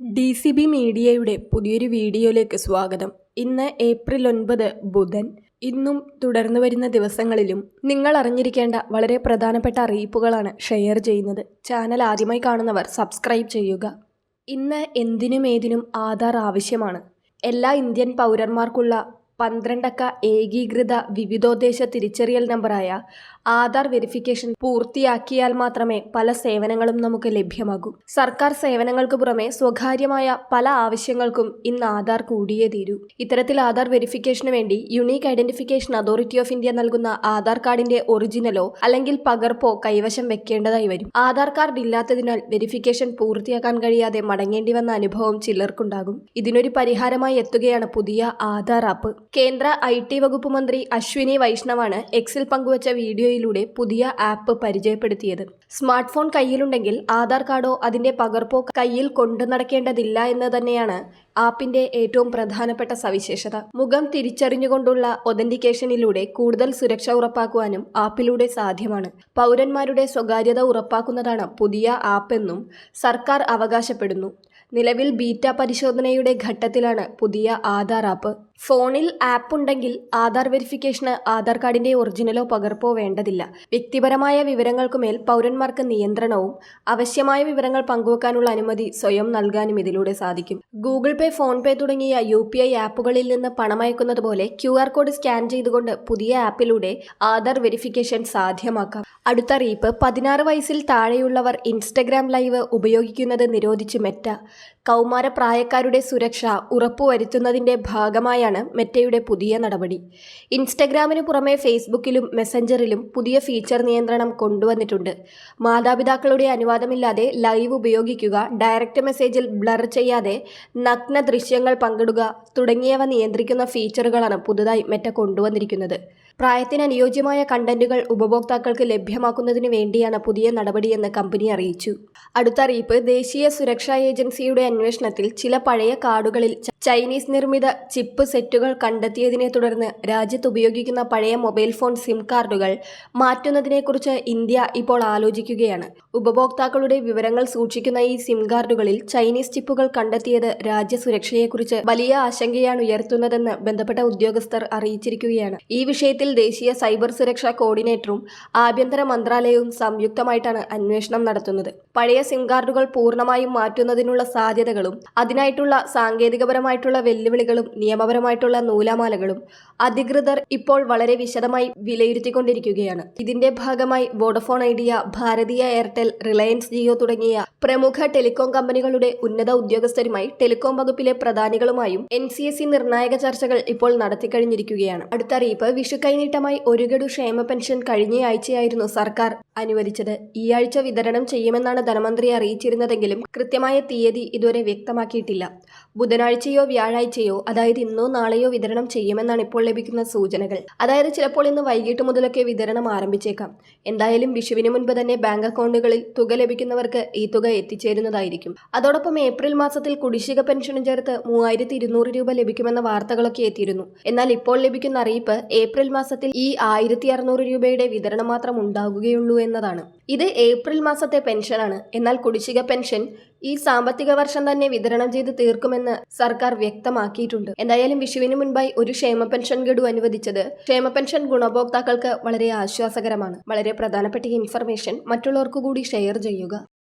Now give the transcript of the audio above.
D C B മീഡിയയുടെ പുതിയൊരു വീഡിയോയിലേക്ക് സ്വാഗതം. ഇന്ന് ഏപ്രിൽ ഒൻപത് ബുധൻ. ഇന്നും തുടർന്നു വരുന്ന ദിവസങ്ങളിലും നിങ്ങൾ അറിഞ്ഞിരിക്കേണ്ട വളരെ പ്രധാനപ്പെട്ട അറിയിപ്പുകളാണ് ഷെയർ ചെയ്യുന്നത്. ചാനൽ ആദ്യമായി കാണുന്നവർ സബ്സ്ക്രൈബ് ചെയ്യുക. ഇന്ന് എന്തിനും ഏതിനും ആധാർ ആവശ്യമാണ്. എല്ലാ ഇന്ത്യൻ പൗരന്മാർക്കുള്ള പന്ത്രണ്ടക്ക ഏകീകൃത വിവിധോദ്ദേശ തിരിച്ചറിയൽ നമ്പറായ ആധാർ വെരിഫിക്കേഷൻ പൂർത്തിയാക്കിയാൽ മാത്രമേ പല സേവനങ്ങളും നമുക്ക് ലഭ്യമാകൂ. സർക്കാർ സേവനങ്ങൾക്ക് പുറമെ സ്വകാര്യമായ പല ആവശ്യങ്ങൾക്കും ഇന്ന് ആധാർ കൂടിയേ തീരൂ. ഇത്തരത്തിൽ ആധാർ വെരിഫിക്കേഷന് വേണ്ടി unique identification authority of India നൽകുന്ന ആധാർ കാർഡിന്റെ ഒറിജിനലോ അല്ലെങ്കിൽ പകർപ്പോ കൈവശം വെക്കേണ്ടതായി വരും. ആധാർ കാർഡ് ഇല്ലാത്തതിനാൽ വെരിഫിക്കേഷൻ പൂർത്തിയാക്കാൻ കഴിയാതെ മടങ്ങേണ്ടി വന്ന അനുഭവം ചിലർക്കുണ്ടാകും. ഇതിനൊരു പരിഹാരമായി എത്തുകയാണ് പുതിയ ആധാർ ആപ്പ്. കേന്ദ്ര ഐ ടി വകുപ്പ് മന്ത്രി അശ്വിനി വൈഷ്ണവാണ് എക്സിൽ പങ്കുവച്ച വീഡിയോയിലൂടെ പുതിയ ആപ്പ് പരിചയപ്പെടുത്തിയത്. സ്മാർട്ട് ഫോൺ കയ്യിലുണ്ടെങ്കിൽ ആധാർ കാർഡോ അതിന്റെ പകർപ്പോ കയ്യിൽ കൊണ്ടു നടക്കേണ്ടതില്ല എന്ന് തന്നെയാണ് ആപ്പിന്റെ ഏറ്റവും പ്രധാനപ്പെട്ട സവിശേഷത. മുഖം തിരിച്ചറിഞ്ഞുകൊണ്ടുള്ള ഒതന്റിക്കേഷനിലൂടെ കൂടുതൽ സുരക്ഷ ഉറപ്പാക്കുവാനും ആപ്പിലൂടെ സാധ്യമാണ്. പൗരന്മാരുടെ സ്വകാര്യത ഉറപ്പാക്കുന്നതാണ് പുതിയ ആപ്പെന്നും സർക്കാർ അവകാശപ്പെടുന്നു. നിലവിൽ ബീറ്റ പരിശോധനയുടെ ഘട്ടത്തിലാണ് പുതിയ ആധാർ ആപ്പ്. ഫോണിൽ ആപ്പ് ഉണ്ടെങ്കിൽ ആധാർ വെരിഫിക്കേഷന് ആധാർ കാർഡിന്റെ ഒറിജിനലോ പകർപ്പോ വേണ്ടതില്ല. വ്യക്തിപരമായ വിവരങ്ങൾക്കുമേൽ പൗരന്മാർക്ക് നിയന്ത്രണവും ആവശ്യമായ വിവരങ്ങൾ പങ്കുവെക്കാനുള്ള അനുമതി സ്വയം നൽകാനും ഇതിലൂടെ സാധിക്കും. ഗൂഗിൾ പേ ഫോൺ പേ തുടങ്ങിയ യു പി ഐ ആപ്പുകളിൽ നിന്ന് പണമയക്കുന്നത് പോലെ ക്യു ആർ കോഡ് സ്കാൻ ചെയ്തുകൊണ്ട് പുതിയ ആപ്പിലൂടെ ആധാർ വെരിഫിക്കേഷൻ സാധ്യമാക്കാം. അടുത്ത അറിയിപ്പ് പതിനാറ് വയസ്സിൽ താഴെയുള്ളവർ ഇൻസ്റ്റഗ്രാം ലൈവ് ഉപയോഗിക്കുന്നത് നിരോധിച്ച് മെറ്റ. കൗമാര പ്രായക്കാരുടെ സുരക്ഷ ഉറപ്പുവരുത്തുന്നതിന്റെ ഭാഗമായാണ് മെറ്റയുടെ പുതിയ നടപടി. ഇൻസ്റ്റഗ്രാമിന് പുറമെ ഫേസ്ബുക്കിലും മെസ്സഞ്ചറിലും പുതിയ ഫീച്ചർ നിയന്ത്രണം കൊണ്ടുവന്നിട്ടുണ്ട്. മാതാപിതാക്കളുടെ അനുവാദമില്ലാതെ ലൈവ് ഉപയോഗിക്കുക ഡയറക്റ്റ് മെസ്സേജിൽ ബ്ലർ ചെയ്യാതെ നഗ്ന ദൃശ്യങ്ങൾ പങ്കിടുക തുടങ്ങിയവ നിയന്ത്രിക്കുന്ന ഫീച്ചറുകളാണ് പുതുതായി മെറ്റ കൊണ്ടുവന്നിരിക്കുന്നത്. പ്രായത്തിന് അനുയോജ്യമായ കണ്ടന്റുകൾ ഉപഭോക്താക്കൾക്ക് ലഭ്യമാക്കുന്നതിന് വേണ്ടിയാണ് പുതിയ നടപടിയെന്ന് കമ്പനി അറിയിച്ചു. അടുത്ത അറിയിപ്പ് ദേശീയ സുരക്ഷാ ഏജൻസിയുടെ അന്വേഷണത്തിൽ ചില പഴയ കാർഡുകളിൽ ചൈനീസ് നിർമ്മിത ചിപ്പ് സെറ്റുകൾ കണ്ടെത്തിയതിനെ തുടർന്ന് രാജ്യത്ത് ഉപയോഗിക്കുന്ന പഴയ മൊബൈൽ ഫോൺ സിം കാർഡുകൾ മാറ്റുന്നതിനെക്കുറിച്ച് ഇന്ത്യ ഇപ്പോൾ ആലോചിക്കുകയാണ്. ഉപഭോക്താക്കളുടെ വിവരങ്ങൾ സൂക്ഷിക്കുന്ന ഈ സിം കാർഡുകളിൽ ചൈനീസ് ചിപ്പുകൾ കണ്ടെത്തിയത് രാജ്യസുരക്ഷയെക്കുറിച്ച് വലിയ ആശങ്കയാണ് ഉയർത്തുന്നതെന്ന് ബന്ധപ്പെട്ട ഉദ്യോഗസ്ഥർ അറിയിച്ചിരിക്കുകയാണ്. ഈ വിഷയത്തിൽ ദേശീയ സൈബർ സുരക്ഷാ കോർഡിനേറ്ററും ആഭ്യന്തര മന്ത്രാലയവും സംയുക്തമായിട്ടാണ് അന്വേഷണം നടത്തുന്നത്. പഴയ സിം കാർഡുകൾ പൂർണമായും മാറ്റുന്നതിനുള്ള സാധ്യതകളും അതിനായിട്ടുള്ള സാങ്കേതികപരമായിട്ടുള്ള വെല്ലുവിളികളും നിയമപരമായിട്ടുള്ള നൂലാമാലകളും അധികൃതർ ഇപ്പോൾ വളരെ വിശദമായി വിലയിരുത്തിക്കൊണ്ടിരിക്കുകയാണ്. ഇതിന്റെ ഭാഗമായി Vodafone Idea Bharatiya Airtel Reliance Jio തുടങ്ങിയ പ്രമുഖ ടെലികോം കമ്പനികളുടെ ഉന്നത ഉദ്യോഗസ്ഥരുമായി ടെലികോം വകുപ്പിലെ പ്രധാനികളുമായും എൻ സി എസ് സി നിർണായക ചർച്ചകൾ ഇപ്പോൾ നടത്തിക്കഴിഞ്ഞിരിക്കുകയാണ്. അടുത്ത അറിയിപ്പ് വിഷു കൈനീട്ടമായി ഒരു ഗഡു ക്ഷേമ പെൻഷൻ കഴിഞ്ഞയാഴ്ചയായിരുന്നു സർക്കാർ അനുവദിച്ചത്. ഈ ആഴ്ച വിതരണം ചെയ്യുമെന്നാണ് ധനമന്ത്രി അറിയിച്ചിരുന്നതെങ്കിലും കൃത്യമായ തീയതി ഇതുവരെ വ്യക്തമാക്കിയിട്ടില്ല. ബുധനാഴ്ചയോ വ്യാഴാഴ്ചയോ അതായത് ഇന്നോ നാളെയോ വിതരണം ചെയ്യുമെന്നാണ് ഇപ്പോൾ ലഭിക്കുന്ന സൂചനകൾ. അതായത് ചിലപ്പോൾ ഇന്ന് വൈകിട്ട് മുതലൊക്കെ വിതരണം ആരംഭിച്ചേക്കാം. എന്തായാലും വിഷുവിന് മുൻപ് തന്നെ ബാങ്ക് അക്കൗണ്ടുകളിൽ തുക ലഭിക്കുന്നവർക്ക് ഈ തുക എത്തിച്ചേരുന്നതായിരിക്കും. അതോടൊപ്പം ഏപ്രിൽ മാസത്തിൽ കുടിശ്ശിക പെൻഷനും ചേർത്ത് മൂവായിരത്തി ഇരുന്നൂറ് രൂപ ലഭിക്കുമെന്ന വാർത്തകളൊക്കെ എത്തിയിരുന്നു. എന്നാൽ ഇപ്പോൾ ലഭിക്കുന്ന അറിയിപ്പ് ഏപ്രിൽ മാസത്തിൽ ഈ ആയിരത്തി അറുന്നൂറ് രൂപയുടെ വിതരണം മാത്രം ഉണ്ടാകുകയുള്ളൂ എന്നതാണ്. ഇത് ഏപ്രിൽ മാസത്തെ പെൻഷനാണ്. എന്നാൽ കുടിശ്ശിക പെൻഷൻ ഈ സാമ്പത്തിക വർഷം തന്നെ വിതരണം ചെയ്ത് തീർക്കുമെന്ന് സർക്കാർ വ്യക്തമാക്കിയിട്ടുണ്ട്. എന്തായാലും വിഷുവിന് മുൻപായി ഒരു ക്ഷേമ പെൻഷൻ ഗഡു അനുവദിച്ചത് ക്ഷേമ പെൻഷൻ ഗുണഭോക്താക്കൾക്ക് വളരെ ആശ്വാസകരമാണ്. വളരെ പ്രധാനപ്പെട്ട ഇൻഫർമേഷൻ മറ്റുള്ളവർക്കു കൂടി ഷെയർ ചെയ്യുക.